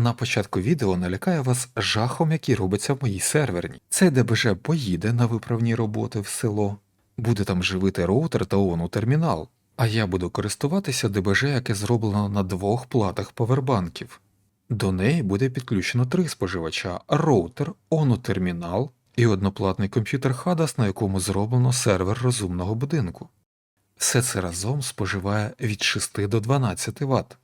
На початку відео налякаю вас жахом, який робиться в моїй серверній. Цей ДБЖ поїде на виправні роботи в село, буде там живити роутер та ону термінал, а я буду користуватися ДБЖ, яке зроблено на двох платах повербанків. До неї буде підключено три споживача: роутер, ону термінал і одноплатний комп'ютер Hadas, на якому зроблено сервер розумного будинку. Все це разом споживає від 6 до 12 Вт.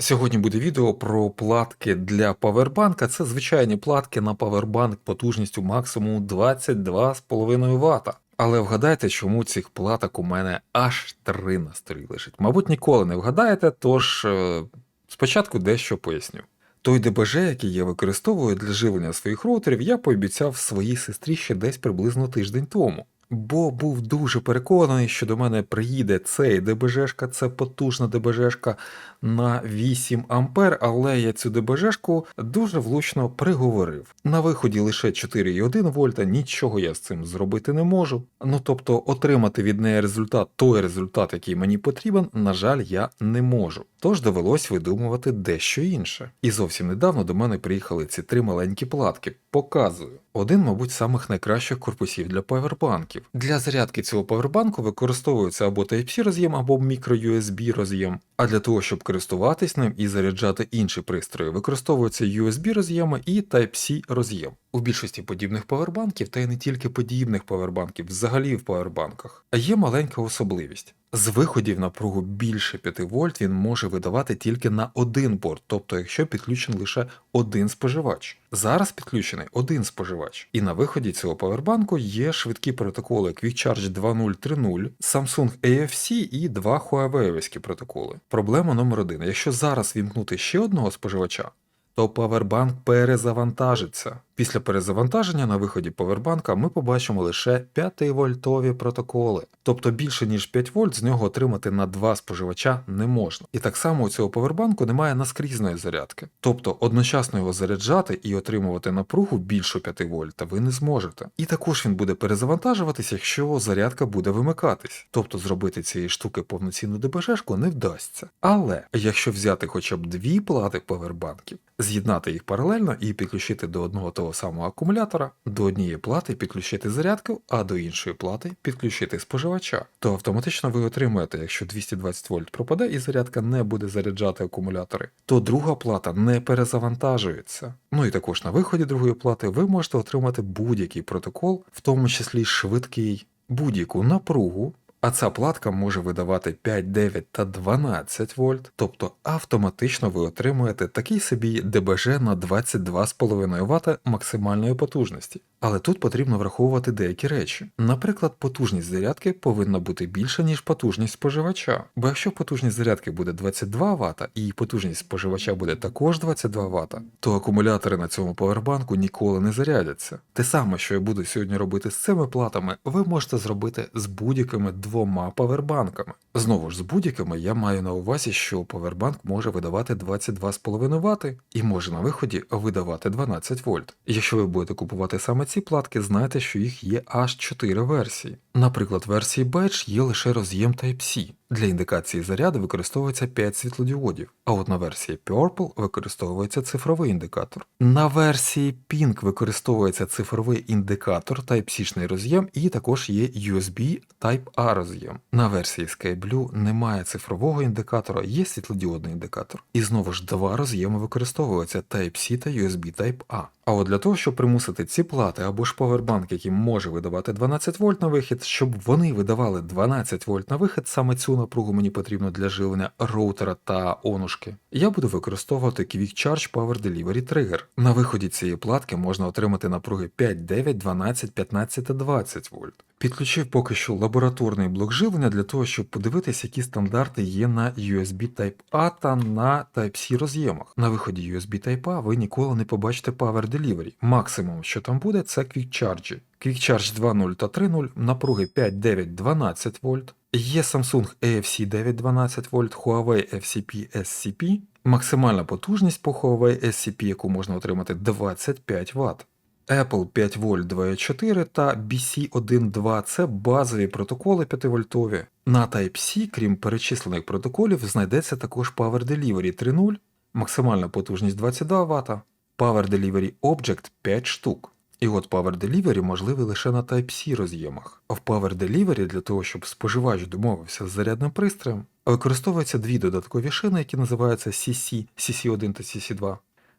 Сьогодні буде відео про платки для павербанка. Це звичайні платки на павербанк потужністю максимум 22,5 Вт. Але вгадайте, чому цих платок у мене аж три на столі лежить. Мабуть, ніколи не вгадаєте, тож е, спочатку дещо поясню. Той ДБЖ, який я використовую для живлення своїх роутерів, я пообіцяв своїй сестрі ще десь приблизно тиждень тому. Бо був дуже переконаний, що до мене приїде цей ДБЖшка, це потужна ДБЖшка на 8 ампер, але я цю ДБЖшку дуже влучно приговорив. На виході лише 4,1 вольта, нічого я з цим зробити не можу. Ну тобто отримати від неї результат, той результат, який мені потрібен, на жаль, я не можу. Тож довелось видумувати дещо інше. І зовсім недавно до мене приїхали ці три маленькі платки. Показую. Один, мабуть, самих найкращих корпусів для павербанків. Для зарядки цього павербанку використовується або Type-C роз'єм, або microUSB роз'єм. А для того, щоб користуватись ним і заряджати інші пристрої, використовуються USB роз'єми і Type-C роз'єм. У більшості подібних павербанків, та й не тільки подібних павербанків, взагалі в павербанках, є маленька особливість. З виходів напругу більше 5 вольт він може видавати тільки на один порт, тобто якщо підключений лише один споживач. Зараз підключений один споживач, і на виході цього павербанку є швидкі протоколи QuickCharge 2.0.3.0, Samsung AFC і два Huawei протоколи. Проблема номер один: якщо зараз вімкнути ще одного споживача, то павербанк перезавантажиться. Після перезавантаження на виході павербанка ми побачимо лише 5-вольтові протоколи, тобто більше ніж 5 вольт з нього отримати на два споживача не можна. І так само у цього павербанку немає наскрізної зарядки. Тобто одночасно його заряджати і отримувати напругу більше 5 вольт ви не зможете. І також він буде перезавантажуватись, якщо зарядка буде вимикатись. Тобто зробити цієї штуки повноцінну ДБЖшку не вдасться. Але якщо взяти хоча б дві плати павербанків, з'єднати їх паралельно і підключити до одного того самого акумулятора, до однієї плати підключити зарядку, а до іншої плати підключити споживача, то автоматично ви отримаєте, якщо 220 вольт пропаде і зарядка не буде заряджати акумулятори, то друга плата не перезавантажується. Ну і також на виході другої плати ви можете отримати будь-який протокол, в тому числі швидкий, будь-яку напругу. А ця платка може видавати 5, 9 та 12 вольт, тобто автоматично ви отримуєте такий собі ДБЖ на 22,5 Вт максимальної потужності. Але тут потрібно враховувати деякі речі. Наприклад, потужність зарядки повинна бути більша, ніж потужність споживача. Бо якщо потужність зарядки буде 22 Вт і потужність споживача буде також 22 Вт, то акумулятори на цьому повербанку ніколи не зарядяться. Те саме, що я буду сьогодні робити з цими платами, ви можете зробити з будь-якими двома павербанками. Знову ж з будь-якими я маю на увазі, що павербанк може видавати 22,5 Вт і може на виході видавати 12 вольт. Якщо ви будете купувати саме ці платки, знайте, що їх є аж 4 версії. Наприклад, версії Badge є лише роз'єм Type-C. Для індикації заряду використовується 5 світлодіодів, а от на версії Purple використовується цифровий індикатор. На версії Pink використовується цифровий індикатор Type-C роз'єм і також є USB Type-A роз'єм. На версії SkyBlue немає цифрового індикатора, є світлодіодний індикатор. І знову ж два роз'єми використовуються Type-C та USB Type-A. А от для того, щоб примусити ці плати або ж повербанк, який може видавати 12 вольт на вихід, щоб вони видавали 12 вольт на вихід, саме цю напругу мені потрібно для живлення роутера та онушки. Я буду використовувати Quick Charge Power Delivery Trigger. На виході цієї платки можна отримати напруги 5, 9, 12, 15 та 20 вольт. Підключив поки що лабораторний блок живлення для того, щоб подивитися, які стандарти є на USB Type-A та на Type-C роз'ємах. На виході USB Type-A ви ніколи не побачите Power Delivery. Максимум, що там буде, це Quick Charge. Quick Charge 2.0 та 3.0, напруги 5, 9, 12 вольт. Є Samsung AFC 912 вольт, Huawei FCP SCP. Максимальна потужність по Huawei SCP, яку можна отримати 25 Вт. Apple 5 вольт 2.4 та BC1.2 це базові протоколи 5-вольтові. На Type-C, крім перечислених протоколів, знайдеться також Power Delivery 3.0, максимальна потужність 22 Вт, Power Delivery Object 5 штук. І от Power Delivery можливий лише на Type-C роз'ємах. В Power Delivery для того, щоб споживач домовився з зарядним пристроєм, використовуються дві додаткові шини, які називаються CC, CC1 та CC2.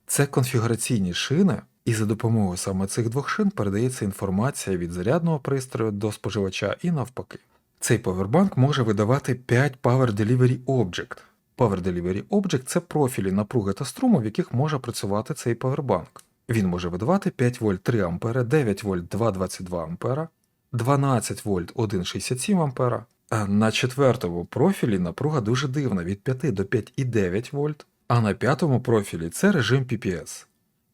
Це конфігураційні шини, і за допомогою саме цих двох шин передається інформація від зарядного пристрою до споживача і навпаки. Цей павербанк може видавати 5 Power Delivery Object. Power Delivery Object це профілі напруги та струму, в яких може працювати цей павербанк. Він може видавати 5 вольт 3 А, 9 вольт 2,22 А, 12 вольт 1,67 А. А на четвертому профілі напруга дуже дивна від 5 до 5,9 вольт, а на п'ятому профілі це режим PPS.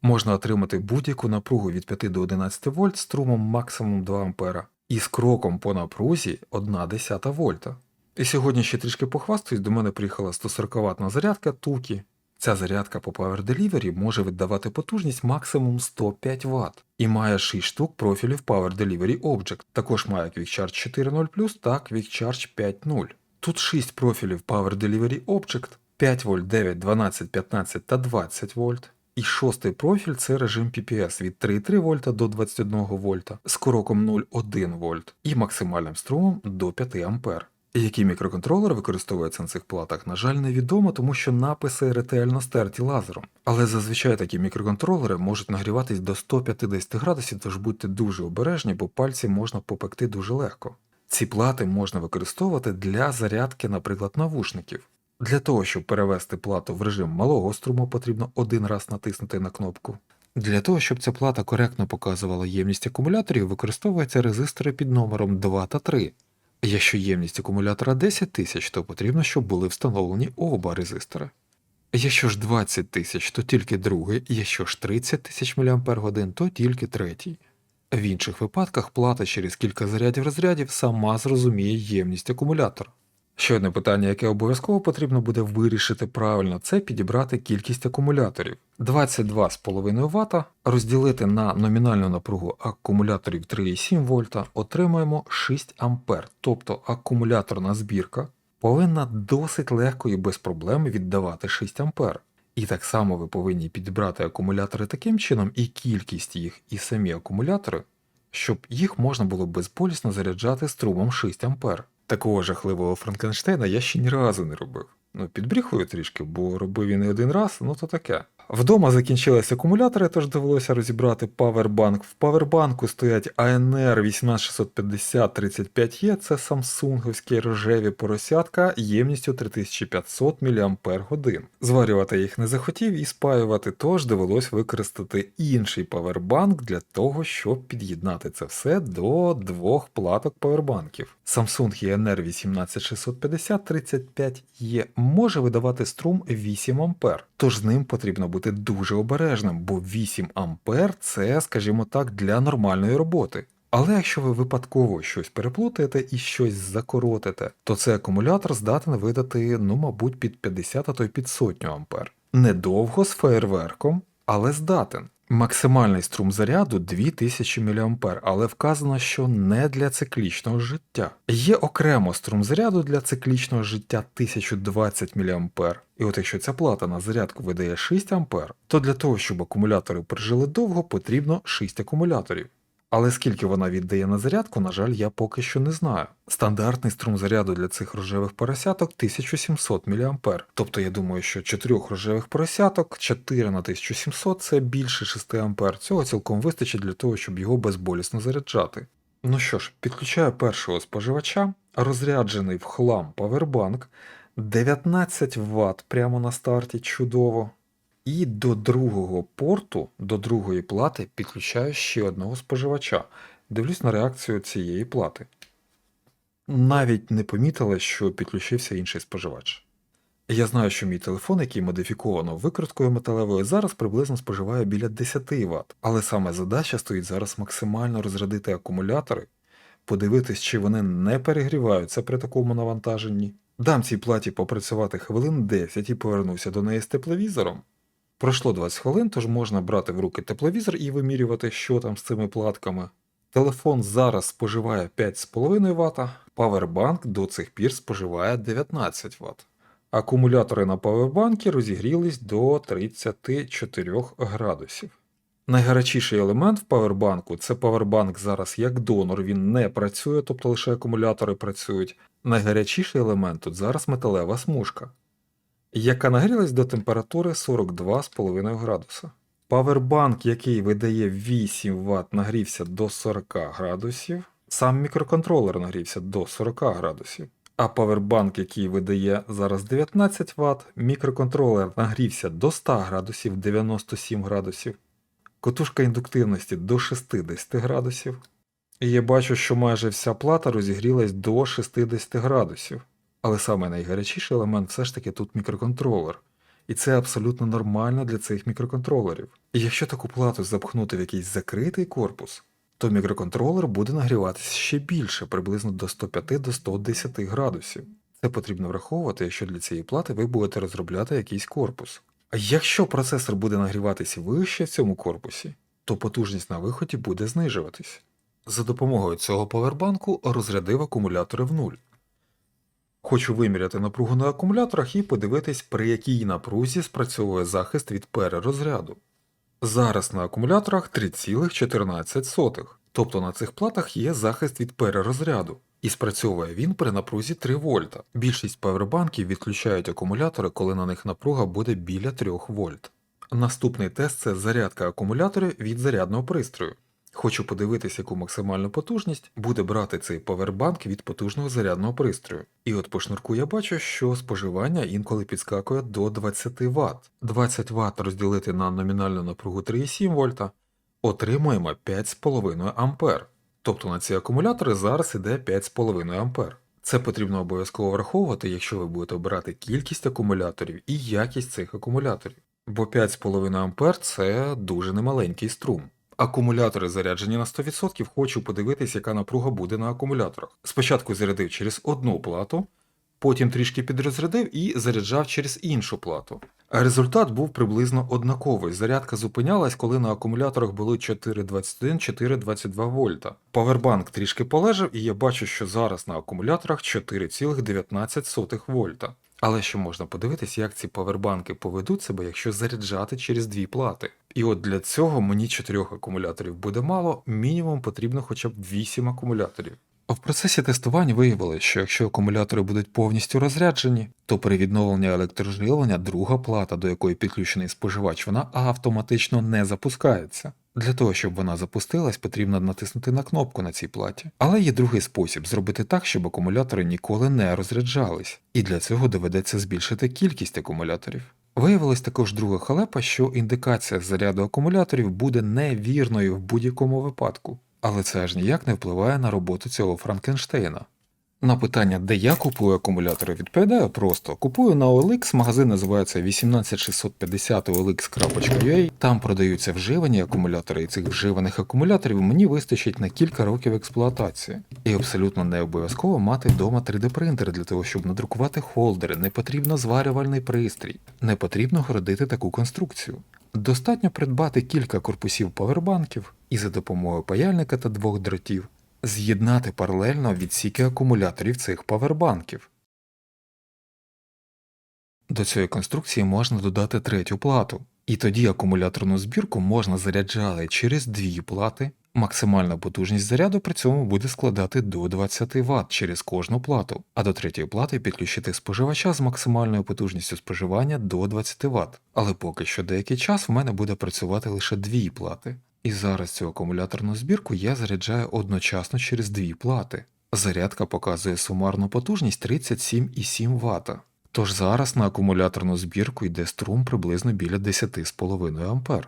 Можна отримати будь-яку напругу від 5 до 11 вольт струмом максимум 2 А і з кроком по напрузі 1,1 вольта. І сьогодні ще трішки похвастаюсь, до мене приїхала 140 ватна зарядка Тукі. Ця зарядка по Power Delivery може віддавати потужність максимум 105 Вт і має 6 штук профілів Power Delivery Object. Також має Quick Charge 4.0 та Quick Charge 5.0. Тут 6 профілів Power Delivery Object 5 вольт, 9, 12, 15 та 20 вольт. І шостий профіль це режим PPS від 3,3 вольта до 21 вольта з кроком 0,1 вольт і максимальним струмом до 5 ампер. Який мікроконтролер використовується на цих платах, на жаль, невідомо, тому що написи ретельно стерті лазером. Але зазвичай такі мікроконтролери можуть нагріватись до 150 градусів, тож будьте дуже обережні, бо пальці можна попекти дуже легко. Ці плати можна використовувати для зарядки, наприклад, навушників. Для того, щоб перевести плату в режим малого струму, потрібно один раз натиснути на кнопку. Для того, щоб ця плата коректно показувала ємність акумуляторів, використовуються резистори під номером 2 та 3. Якщо ємність акумулятора 10 тисяч, то потрібно, щоб були встановлені оба резистори. Якщо ж 20 тисяч, то тільки другий, якщо ж 30 тисяч мАч, то тільки третій. В інших випадках плата через кілька зарядів розрядів сама зрозуміє ємність акумулятора. Ще одне питання, яке обов'язково потрібно буде вирішити правильно, це підібрати кількість акумуляторів. 22,5 Вт розділити на номінальну напругу акумуляторів 3,7 вольта отримаємо 6 А, тобто акумуляторна збірка повинна досить легко і без проблем віддавати 6 А. І так само ви повинні підібрати акумулятори таким чином, і кількість їх, і самі акумулятори, щоб їх можна було безболісно заряджати струмом 6 А. Такого жахливого Франкенштейна я ще ні разу не робив. Ну, підбріхую трішки, бо робив і не один раз, ну то таке. Вдома закінчились акумулятори, тож довелося розібрати павербанк. В павербанку стоять ANR 18650 35E, це самсунговські рожеві поросятка ємністю 3500 мАч. Зварювати їх не захотів і спаювати, тож довелось використати інший павербанк для того, щоб під'єднати це все до двох платок павербанків. Samsung ENR 18650 35E може видавати струм 8 А, тож з ним потрібно бути дуже обережним, бо 8 ампер це, скажімо так, для нормальної роботи. Але якщо ви випадково щось переплутаєте і щось закоротите, то цей акумулятор здатен видати, ну, мабуть, під 50, а то й під сотню ампер. Недовго з феєрверком, але здатен. Максимальний струм заряду 2000 мА, але вказано, що не для циклічного життя. Є окремо струм заряду для циклічного життя 1020 мА. І от якщо ця плата на зарядку видає 6 А, то для того, щоб акумулятори прожили довго, потрібно 6 акумуляторів. Але скільки вона віддає на зарядку, на жаль, я поки що не знаю. Стандартний струм заряду для цих рожевих поросяток 1700 мА. Тобто я думаю, що 4 рожевих поросяток, 4 на 1700 це більше 6 А. Цього цілком вистачить для того, щоб його безболісно заряджати. Ну що ж, підключаю першого споживача, розряджений в хлам павербанк, 19 Вт прямо на старті, чудово. І до другого порту, до другої плати підключаю ще одного споживача. Дивлюсь на реакцію цієї плати. Навіть не помітила, що підключився інший споживач. Я знаю, що мій телефон, який модифіковано викруткою металевою, зараз приблизно споживає біля 10 Вт, але саме задача стоїть зараз максимально розрядити акумулятори, подивитись, чи вони не перегріваються при такому навантаженні. Дам цій платі попрацювати хвилин 10 і повернуся до неї з тепловізором. Пройшло 20 хвилин, тож можна брати в руки тепловізор і вимірювати, що там з цими платками. Телефон зараз споживає 5,5 Вт, павербанк до цих пір споживає 19 Вт. Акумулятори на павербанкі розігрілись до 34 градусів. Найгарячіший елемент в павербанку це павербанк зараз як донор, він не працює, тобто лише акумулятори працюють. Найгарячіший елемент тут зараз металева смужка, яка нагрілась до температури 42,5 градуса. Павербанк, який видає 8 Вт, нагрівся до 40 градусів. Сам мікроконтролер нагрівся до 40 градусів. А павербанк, який видає зараз 19 Вт, мікроконтролер нагрівся до 100 градусів 97 градусів. Котушка індуктивності до 60 градусів. І я бачу, що майже вся плата розігрілась до 60 градусів. Але саме найгарячіший елемент все ж таки тут мікроконтролер. І це абсолютно нормально для цих мікроконтролерів. І якщо таку плату запхнути в якийсь закритий корпус, то мікроконтролер буде нагріватися ще більше, приблизно до 105 до 110 градусів. Це потрібно враховувати, якщо для цієї плати ви будете розробляти якийсь корпус. А якщо процесор буде нагріватися вище в цьому корпусі, то потужність на виході буде знижуватись. За допомогою цього павербанку розрядив акумулятори в нуль. Хочу виміряти напругу на акумуляторах і подивитись, при якій напрузі спрацьовує захист від перерозряду. Зараз на акумуляторах 3,14, тобто на цих платах є захист від перерозряду, і спрацьовує він при напрузі 3 вольта. Більшість павербанків відключають акумулятори, коли на них напруга буде біля 3 вольт. Наступний тест це зарядка акумуляторів від зарядного пристрою. Хочу подивитись, яку максимальну потужність буде брати цей павербанк від потужного зарядного пристрою. І от по шнурку я бачу, що споживання інколи підскакує до 20 Вт. 20 Вт розділити на номінальну напругу 3,7 вольта, отримуємо 5,5 А. Тобто на ці акумулятори зараз іде 5,5 А. Це потрібно обов'язково враховувати, якщо ви будете обирати кількість акумуляторів і якість цих акумуляторів. Бо 5,5 А це дуже немаленький струм. Акумулятори заряджені на 100%, хочу подивитись, яка напруга буде на акумуляторах. Спочатку зарядив через одну плату, потім трішки підрозрядив і заряджав через іншу плату. Результат був приблизно однаковий. Зарядка зупинялась, коли на акумуляторах були 4,21-4,22 вольта. Павербанк трішки полежав, і я бачу, що зараз на акумуляторах 4,19 вольта. Але ще можна подивитись, як ці павербанки поведуть себе, якщо заряджати через дві плати. І от для цього мені чотирьох акумуляторів буде мало, мінімум потрібно хоча б вісім акумуляторів. В процесі тестування виявилось, що якщо акумулятори будуть повністю розряджені, то при відновленні електроживлення друга плата, до якої підключений споживач, вона автоматично не запускається. Для того, щоб вона запустилась, потрібно натиснути на кнопку на цій платі. Але є другий спосіб зробити так, щоб акумулятори ніколи не розряджались, і для цього доведеться збільшити кількість акумуляторів. Виявилась також друга халепа, що індикація заряду акумуляторів буде невірною в будь-якому випадку, але це аж ніяк не впливає на роботу цього Франкенштейна. На питання, де я купую акумулятори, відповідаю просто: купую на OLX, магазин називається 18650 OLX.ua, там продаються вживані акумулятори, і цих вживаних акумуляторів мені вистачить на кілька років експлуатації. І абсолютно не обов'язково мати вдома 3D-принтер для того, щоб надрукувати холдери, не потрібно зварювальний пристрій, не потрібно городити таку конструкцію. Достатньо придбати кілька корпусів павербанків і за допомогою паяльника та двох дротів з'єднати паралельно відсіки акумуляторів цих павербанків. До цієї конструкції можна додати третю плату, і тоді акумуляторну збірку можна заряджати через дві плати. Максимальна потужність заряду при цьому буде складати до 20 Вт через кожну плату, а до третьої плати підключити споживача з максимальною потужністю споживання до 20 Вт. Але поки що деякий час в мене буде працювати лише дві плати. І зараз цю акумуляторну збірку я заряджаю одночасно через дві плати. Зарядка показує сумарну потужність 37,7 Вт. Тож зараз на акумуляторну збірку йде струм приблизно біля 10,5 А.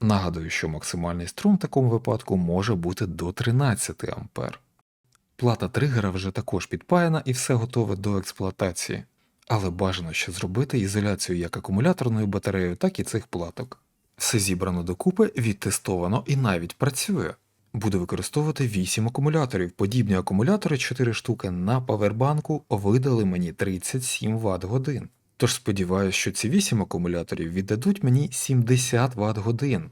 Нагадую, що максимальний струм в такому випадку може бути до 13 А. Плата тригера вже також підпаяна і все готове до експлуатації, але бажано ще зробити ізоляцію як акумуляторною батареєю, так і цих платок. Все зібрано докупи, відтестовано і навіть працює. Буду використовувати 8 акумуляторів. Подібні акумулятори 4 штуки на павербанку видали мені 37 Вт годин. Тож сподіваюся, що ці 8 акумуляторів віддадуть мені 70 Вт годин.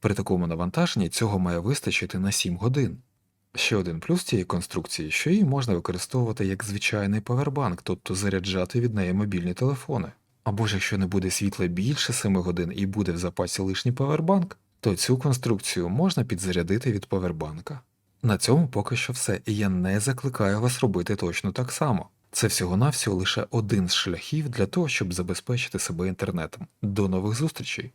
При такому навантаженні цього має вистачити на 7 годин. Ще один плюс цієї конструкції, що її можна використовувати як звичайний павербанк, тобто заряджати від неї мобільні телефони. Або ж якщо не буде світла більше 7 годин і буде в запасі лишній павербанк, то цю конструкцію можна підзарядити від павербанка. На цьому поки що все, і я не закликаю вас робити точно так само. Це всього-навсього лише один з шляхів для того, щоб забезпечити себе інтернетом. До нових зустрічей!